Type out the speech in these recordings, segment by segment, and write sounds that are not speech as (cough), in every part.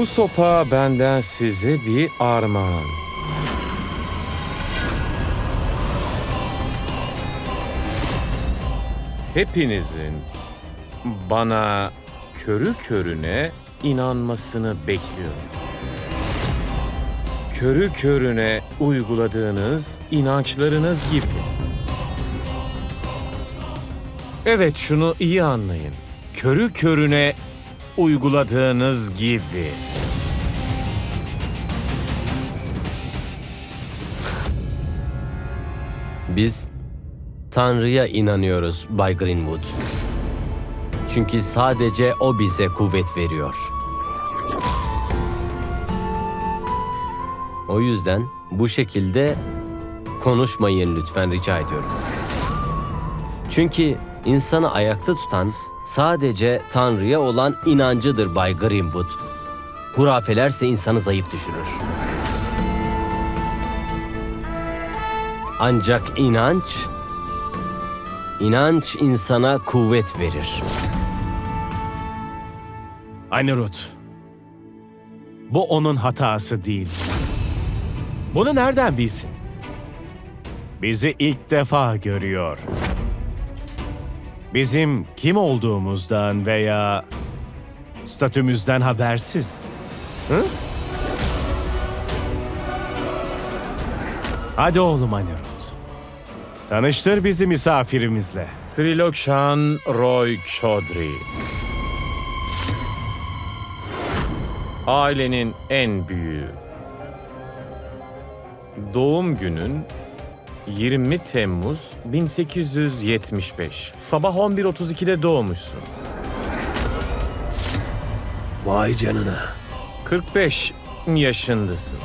Bu sopa benden size bir armağan. Hepinizin bana körü körüne inanmasını bekliyorum. Körü körüne uyguladığınız inançlarınız gibi. Evet şunu iyi anlayın. Körü körüne uyguladığınız gibi. Biz Tanrı'ya inanıyoruz Bay Greenwood. Çünkü sadece O bize kuvvet veriyor. O yüzden bu şekilde konuşmayın lütfen rica ediyorum. Çünkü insanı ayakta tutan sadece Tanrı'ya olan inancıdır Bay Greenwood. Hurafelerse insanı zayıf düşürür. Ancak inanç, inanç insana kuvvet verir. Anirut. Bu onun hatası değil. Bunu nereden bilsin? Bizi ilk defa görüyor. Bizim kim olduğumuzdan veya statümüzden habersiz. Hı? Hadi oğlum Anirut. Tanıştır bizi misafirimizle. Trilokshan Roy Chaudhry. Ailenin en büyüğü. Doğum günün 20 Temmuz 1875. Sabah 11.32'de doğmuşsun. Vay canına. 45 yaşındasın.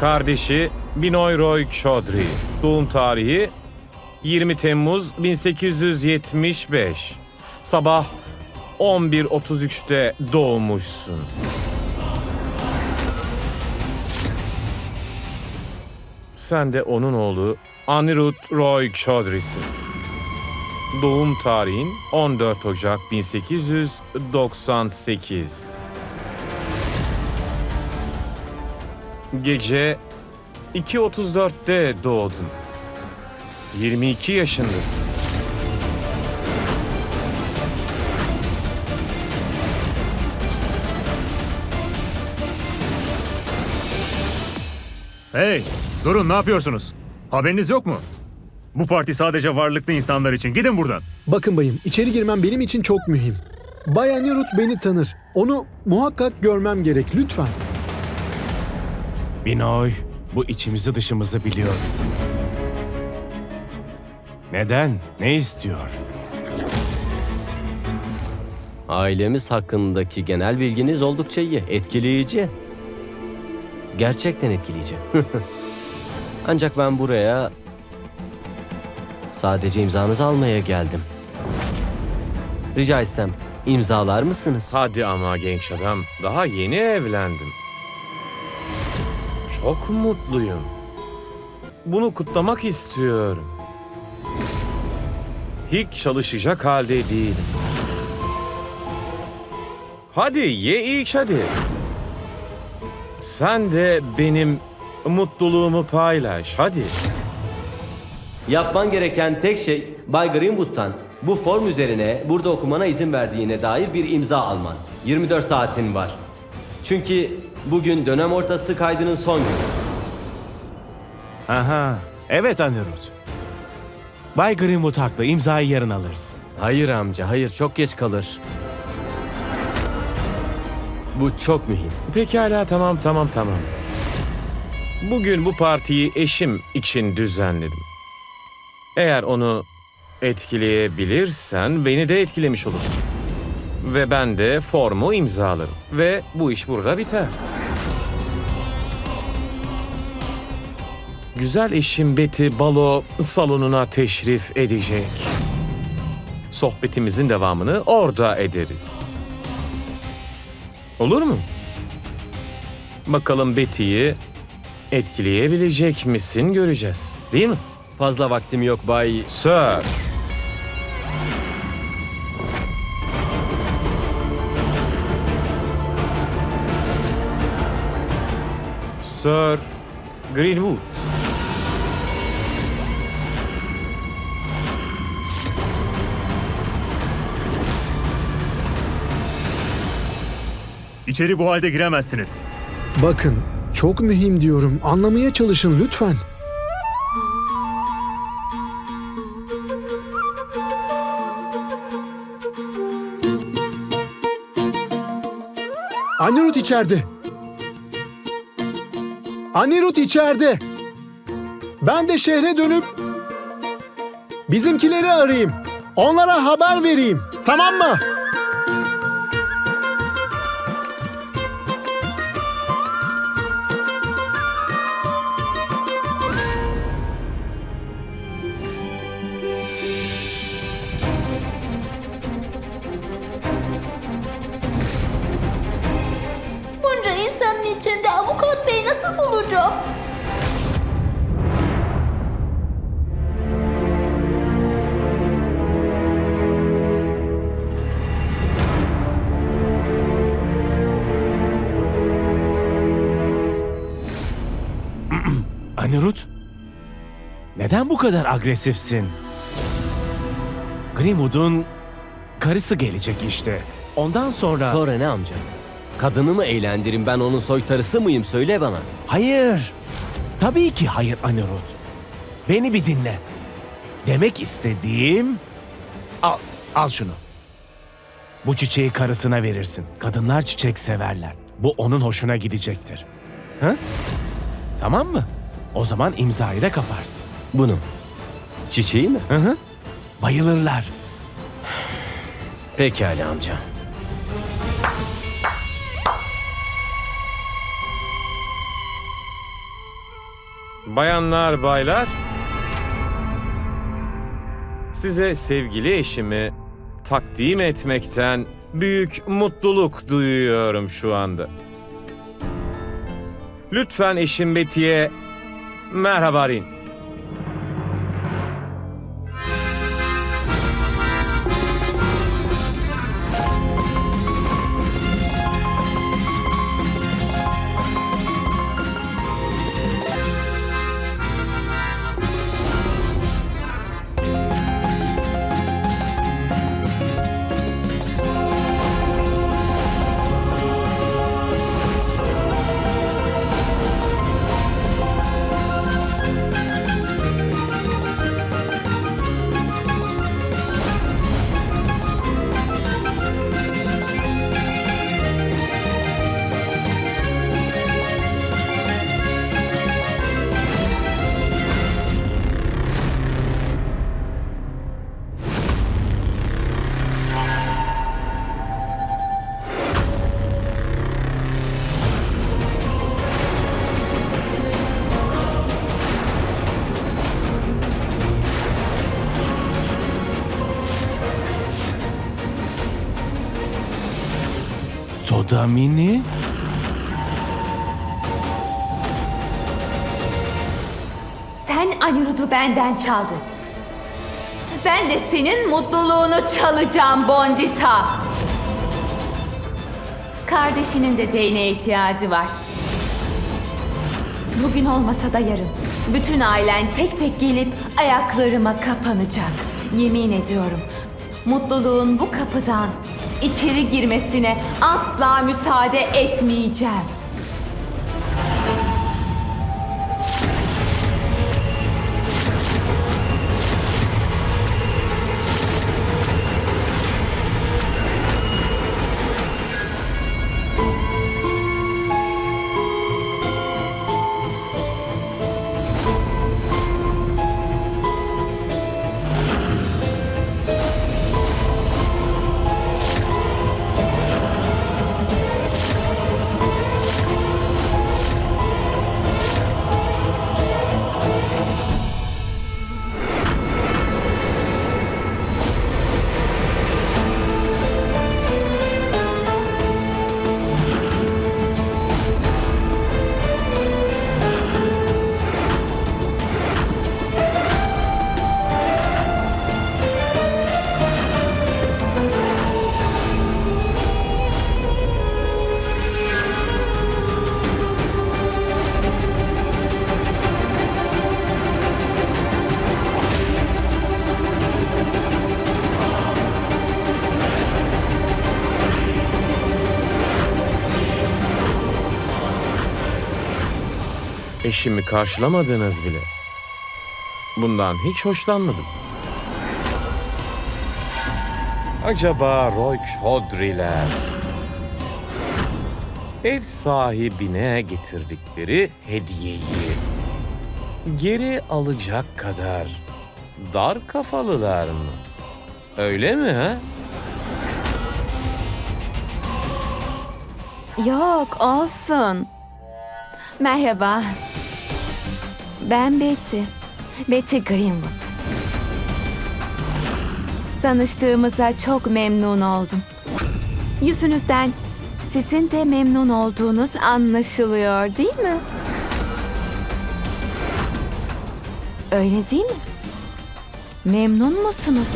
Kardeşi Binoy Roy Chaudhry. Doğum tarihi 20 Temmuz 1875. Sabah 11.33'te doğmuşsun. Sen de onun oğlu Anirudh Roy Chaudhry'sin. Doğum tarihin 14 Ocak 1898. Gece 2.34'te doğdun. 22 yaşındasın. Hey, durun ne yapıyorsunuz? Haberiniz yok mu? Bu parti sadece varlıklı insanlar için. Gidin buradan. Bakın bayım, içeri girmem benim için çok mühim. Bay Anirut beni tanır. Onu muhakkak görmem gerek lütfen. Binoy, bu içimizi dışımızı biliyor bizim. Neden? Ne istiyor? Ailemiz hakkındaki genel bilginiz oldukça iyi, etkileyici. Gerçekten etkileyici. (laughs) Ancak ben buraya sadece imzanızı almaya geldim. Rica etsem imzalar mısınız? Hadi ama genç adam, daha yeni evlendim. Çok mutluyum. Bunu kutlamak istiyorum. Hiç çalışacak halde değilim. Hadi ye iç hadi. Sen de benim mutluluğumu paylaş hadi. Yapman gereken tek şey Bay Greenwood'tan bu form üzerine burada okumana izin verdiğine dair bir imza alman. 24 saatin var. Çünkü bugün dönem ortası kaydının son günü. Aha, evet Anirudh. Bay Greenwood haklı, imzayı yarın alırsın. Hayır amca, hayır çok geç kalır. Bu çok mühim. Pekala tamam tamam tamam. Bugün bu partiyi eşim için düzenledim. Eğer onu etkileyebilirsen beni de etkilemiş olursun. Ve ben de formu imzalarım. Ve bu iş burada biter. Güzel eşim Betty balo salonuna teşrif edecek. Sohbetimizin devamını orada ederiz. Olur mu? Bakalım Betty'yi etkileyebilecek misin göreceğiz. Değil mi? Fazla vaktim yok Bay... Sir. Sir Greenwood. İçeri bu halde giremezsiniz. Bakın, çok mühim diyorum. Anlamaya çalışın lütfen. Anirut içeride. Anirut içeride. Ben de şehre dönüp bizimkileri arayayım. Onlara haber vereyim. Tamam mı? Nasıl bulacağım? (clears throat) Anirut, neden bu kadar agresifsin? Greenwood'un karısı gelecek işte. Ondan sonra... Sonra ne amca? Kadını mı eğlendirin ben onun soytarısı mıyım söyle bana. Hayır. Tabii ki hayır Anirud. Beni bir dinle. Demek istediğim... Al, al şunu. Bu çiçeği karısına verirsin. Kadınlar çiçek severler. Bu onun hoşuna gidecektir. Hı? Tamam mı? O zaman imzayı da kaparsın. Bunu. Çiçeği mi? Hı hı. Bayılırlar. Pekala amca. Bayanlar, baylar. Size sevgili eşimi takdim etmekten büyük mutluluk duyuyorum şu anda. Lütfen eşim Betty'ye merhaba deyin. Soda mini? Sen Anirud'u benden çaldın. Ben de senin mutluluğunu çalacağım Bondita. Kardeşinin de değneğe ihtiyacı var. Bugün olmasa da yarın. Bütün ailen tek tek gelip ayaklarıma kapanacak. Yemin ediyorum. Mutluluğun bu kapıdan içeri girmesine asla müsaade etmeyeceğim. Eşimi karşılamadınız bile. Bundan hiç hoşlanmadım. Acaba Roy Chaudhry'ler ev sahibine getirdikleri hediyeyi geri alacak kadar dar kafalılar mı? Öyle mi ha? Yok olsun. Merhaba. Ben Betty. Betty Greenwood. Tanıştığımıza çok memnun oldum. Yüzünüzden sizin de memnun olduğunuz anlaşılıyor değil mi? Öyle değil mi? Memnun musunuz?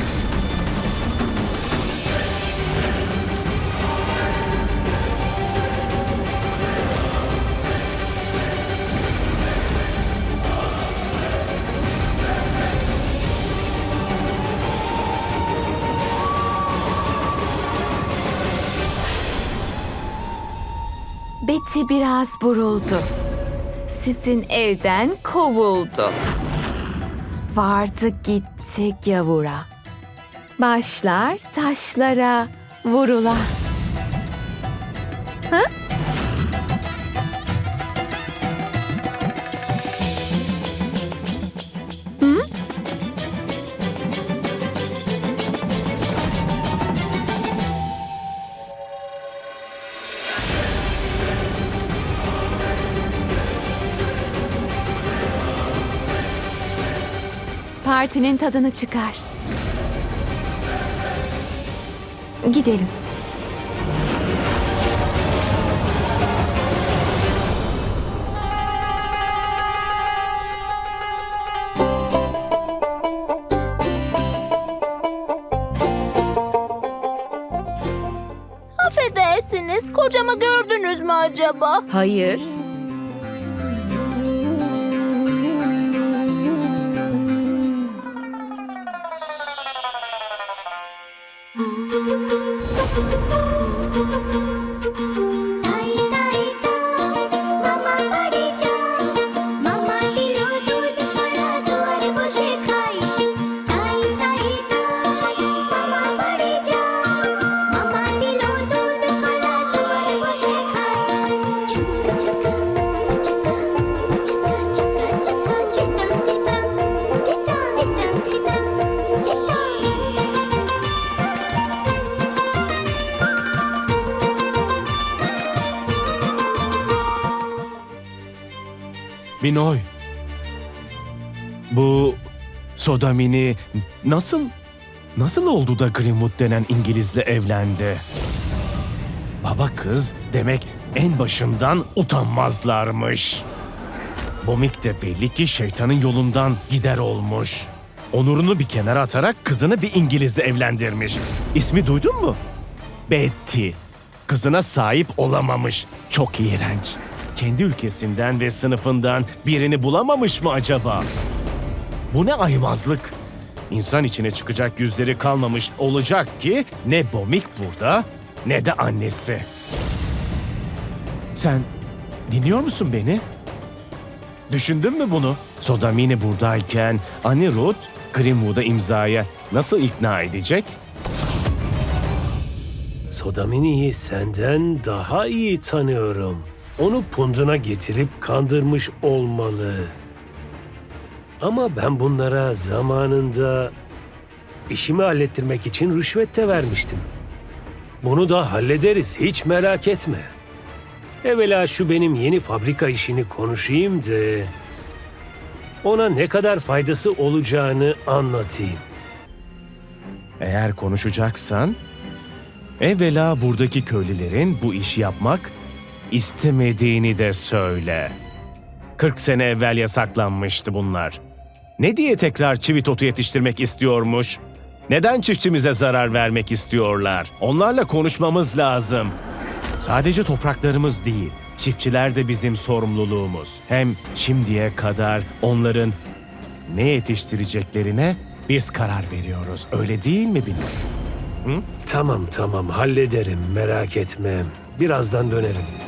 Betty biraz buruldu. Sizin evden kovuldu. Vardı gitti gavura. Başlar taşlara vurula. Partinin tadını çıkar. Gidelim. Affedersiniz, kocamı gördünüz mü acaba? Hayır. Binoy. Bu Sodamini nasıl nasıl oldu da Greenwood denen İngilizle evlendi? Baba kız demek en başından utanmazlarmış. Bomik de belli ki şeytanın yolundan gider olmuş. Onurunu bir kenara atarak kızını bir İngilizle evlendirmiş. İsmi duydun mu? Betty. Kızına sahip olamamış. Çok iğrenç. Kendi ülkesinden ve sınıfından birini bulamamış mı acaba? Bu ne aymazlık. İnsan içine çıkacak yüzleri kalmamış olacak ki ne Bomik burada ne de annesi. Sen dinliyor musun beni? Düşündün mü bunu? Sodamini buradayken Annie Ruth Greenwood'a imzaya nasıl ikna edecek? Sodamini'yi senden daha iyi tanıyorum. Onu punduna getirip kandırmış olmalı. Ama ben bunlara zamanında işimi hallettirmek için rüşvet de vermiştim. Bunu da hallederiz hiç merak etme. Evvela şu benim yeni fabrika işini konuşayım da ona ne kadar faydası olacağını anlatayım. Eğer konuşacaksan, evvela buradaki köylülerin bu işi yapmak istemediğini de söyle. 40 sene evvel yasaklanmıştı bunlar. Ne diye tekrar çivit otu yetiştirmek istiyormuş? Neden çiftçimize zarar vermek istiyorlar? Onlarla konuşmamız lazım. Sadece topraklarımız değil, çiftçiler de bizim sorumluluğumuz. Hem şimdiye kadar onların ne yetiştireceklerine biz karar veriyoruz. Öyle değil mi Bilal? Tamam tamam hallederim merak etme. Birazdan dönerim.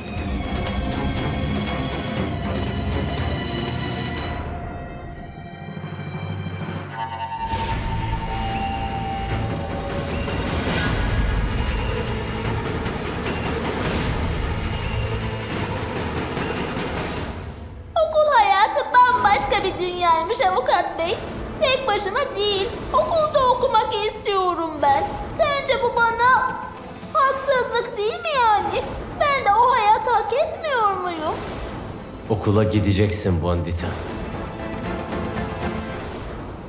Bondita.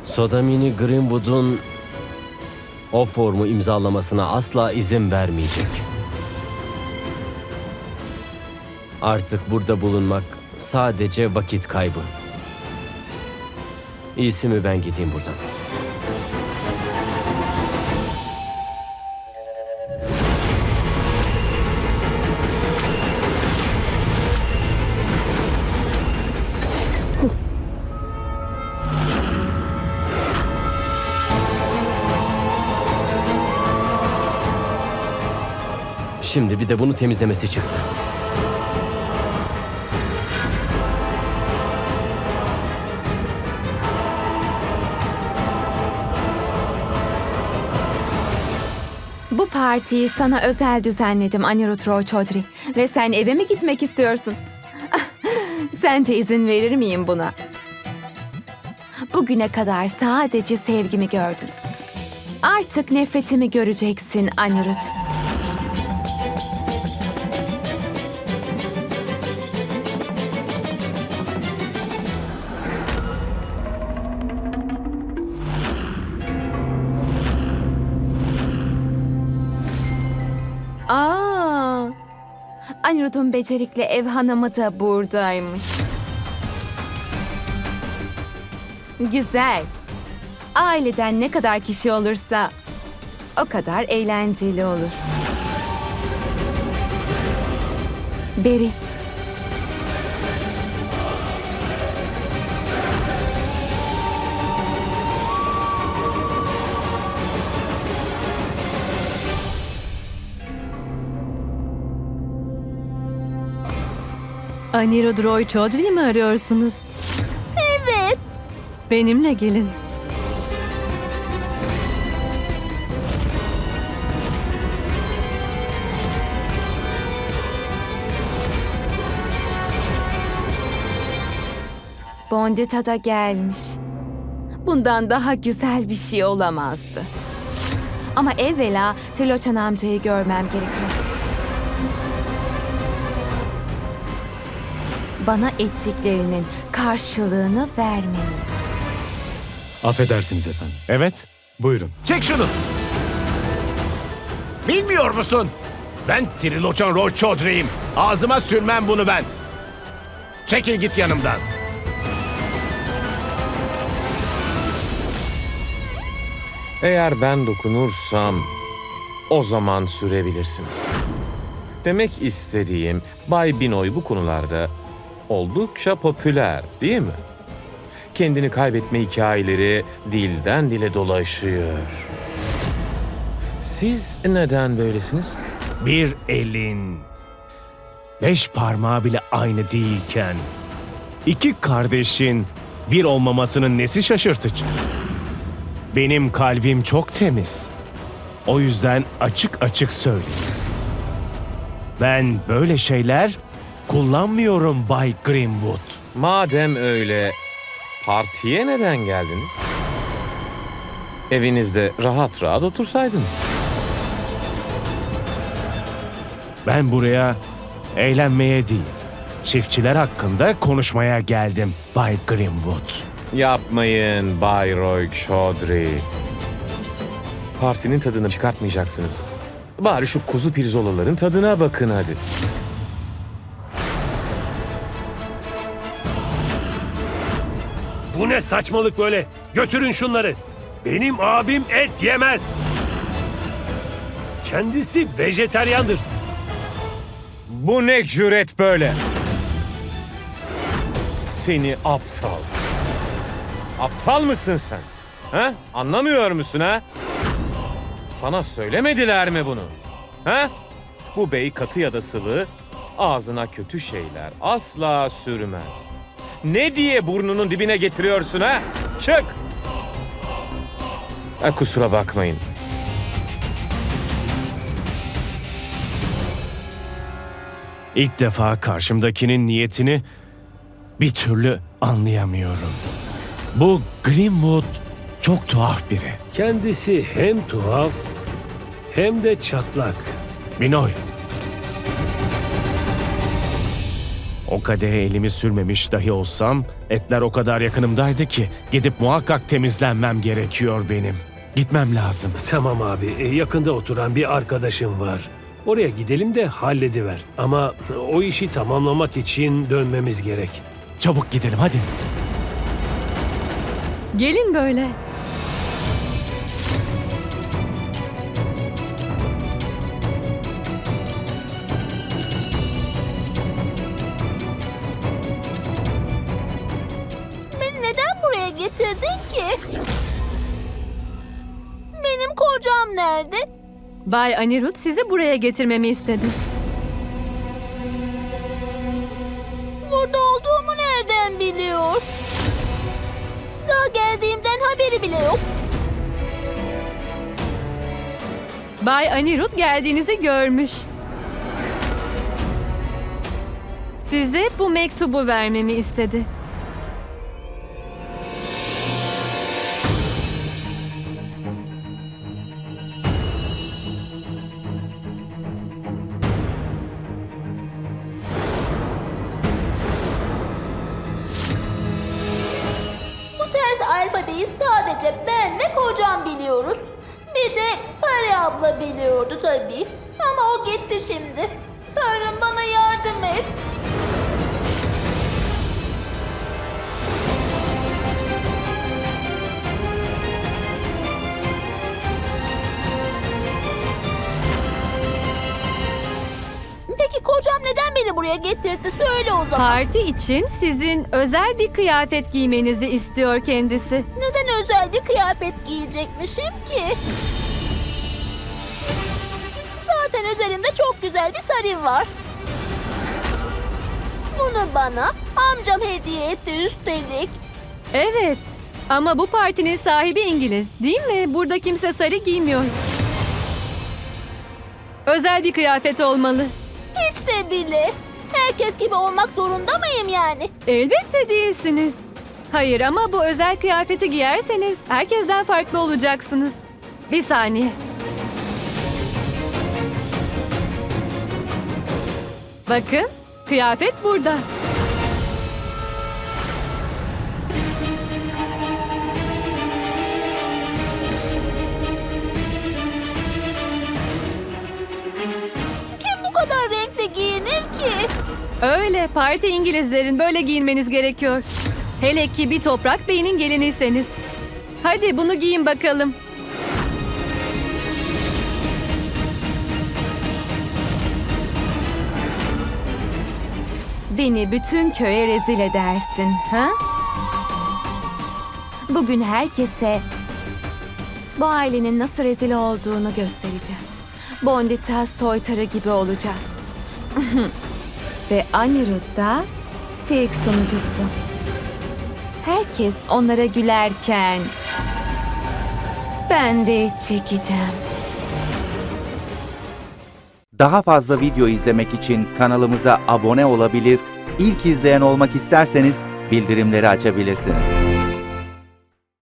Sodamini Greenwood'un o formu imzalamasına asla izin vermeyecek. Artık burada bulunmak sadece vakit kaybı. İyisi mi ben gideyim buradan? De bunu temizlemesi çıktı. Bu partiyi sana özel düzenledim Anirudh Roy Chaudhry. Ve sen eve mi gitmek istiyorsun? (laughs) Sence izin verir miyim buna? Bugüne kadar sadece sevgimi gördün. Artık nefretimi göreceksin Anirudh. Becerikli ev hanımı da buradaymış. Güzel. Aileden ne kadar kişi olursa o kadar eğlenceli olur. Beri. Anirudh Roy Chaudhry mi arıyorsunuz? Evet. Benimle gelin. Bondita da gelmiş. Bundan daha güzel bir şey olamazdı. Ama evvela Tiloçan amcayı görmem gerekiyor. Bana ettiklerinin karşılığını vermeliyim. Affedersiniz efendim. Evet. Buyurun. Çek şunu. Bilmiyor musun? Ben Triloçan Roy Chaudhry'yim. Ağzıma sürmem bunu ben. Çekil git yanımdan. Eğer ben dokunursam o zaman sürebilirsiniz. Demek istediğim Bay Binoy bu konularda oldukça popüler değil mi? Kendini kaybetme hikayeleri dilden dile dolaşıyor. Siz neden böylesiniz? Bir elin beş parmağı bile aynı değilken iki kardeşin bir olmamasının nesi şaşırtıcı? Benim kalbim çok temiz. O yüzden açık açık söyleyeyim. Ben böyle şeyler kullanmıyorum Bay Greenwood. Madem öyle, partiye neden geldiniz? Evinizde rahat rahat otursaydınız. Ben buraya eğlenmeye değil, çiftçiler hakkında konuşmaya geldim Bay Greenwood. Yapmayın Bay Roy Chaudhry. Partinin tadını çıkartmayacaksınız. Bari şu kuzu pirzolaların tadına bakın hadi. Bu ne saçmalık böyle? Götürün şunları. Benim abim et yemez. Kendisi vejeteryandır. Bu ne cüret böyle? Seni aptal. Aptal mısın sen? Ha? Anlamıyor musun ha? Sana söylemediler mi bunu? Ha? Bu bey katı ya da sıvı ağzına kötü şeyler asla sürmez. Ne diye burnunun dibine getiriyorsun ha? Çık! Ha, kusura bakmayın. İlk defa karşımdakinin niyetini bir türlü anlayamıyorum. Bu Greenwood çok tuhaf biri. Kendisi hem tuhaf hem de çatlak. Minoy. O kadehe elimi sürmemiş dahi olsam etler o kadar yakınımdaydı ki gidip muhakkak temizlenmem gerekiyor benim. Gitmem lazım. Tamam abi, e, yakında oturan bir arkadaşım var. Oraya gidelim de hallediver. Ama o işi tamamlamak için dönmemiz gerek. Çabuk gidelim hadi. Gelin böyle. Bay Anirudh sizi buraya getirmemi istedi. Burada olduğumu nereden biliyor? Daha geldiğimden haberi bile yok. Bay Anirudh geldiğinizi görmüş. Size bu mektubu vermemi istedi. Alfabeyi sadece ben ve kocam biliyoruz. Bir de Pari abla biliyordu tabii. Ama o gitti şimdi. Tanrım bana yardım et. Beni buraya getirdi? Söyle o zaman. Parti için sizin özel bir kıyafet giymenizi istiyor kendisi. Neden özel bir kıyafet giyecekmişim ki? Zaten üzerimde çok güzel bir sarı var. Bunu bana amcam hediye etti üstelik. Evet. Ama bu partinin sahibi İngiliz, değil mi? Burada kimse sarı giymiyor. Özel bir kıyafet olmalı. Hiç de bile. Herkes gibi olmak zorunda mıyım yani? Elbette değilsiniz. Hayır ama bu özel kıyafeti giyerseniz herkesten farklı olacaksınız. Bir saniye. Bakın, kıyafet burada. Öyle, parti İngilizlerin böyle giyinmeniz gerekiyor. Hele ki bir toprak beynin geliniyseniz. Hadi bunu giyin bakalım. Beni bütün köye rezil edersin, ha? Bugün herkese bu ailenin nasıl rezil olduğunu göstereceğim. Bondita soytarı gibi olacak. (laughs) Ve Anirudh da sirk sunucusu. Herkes onlara gülerken ben de çekeceğim. Daha fazla video izlemek için kanalımıza abone olabilir, ilk izleyen olmak isterseniz bildirimleri açabilirsiniz.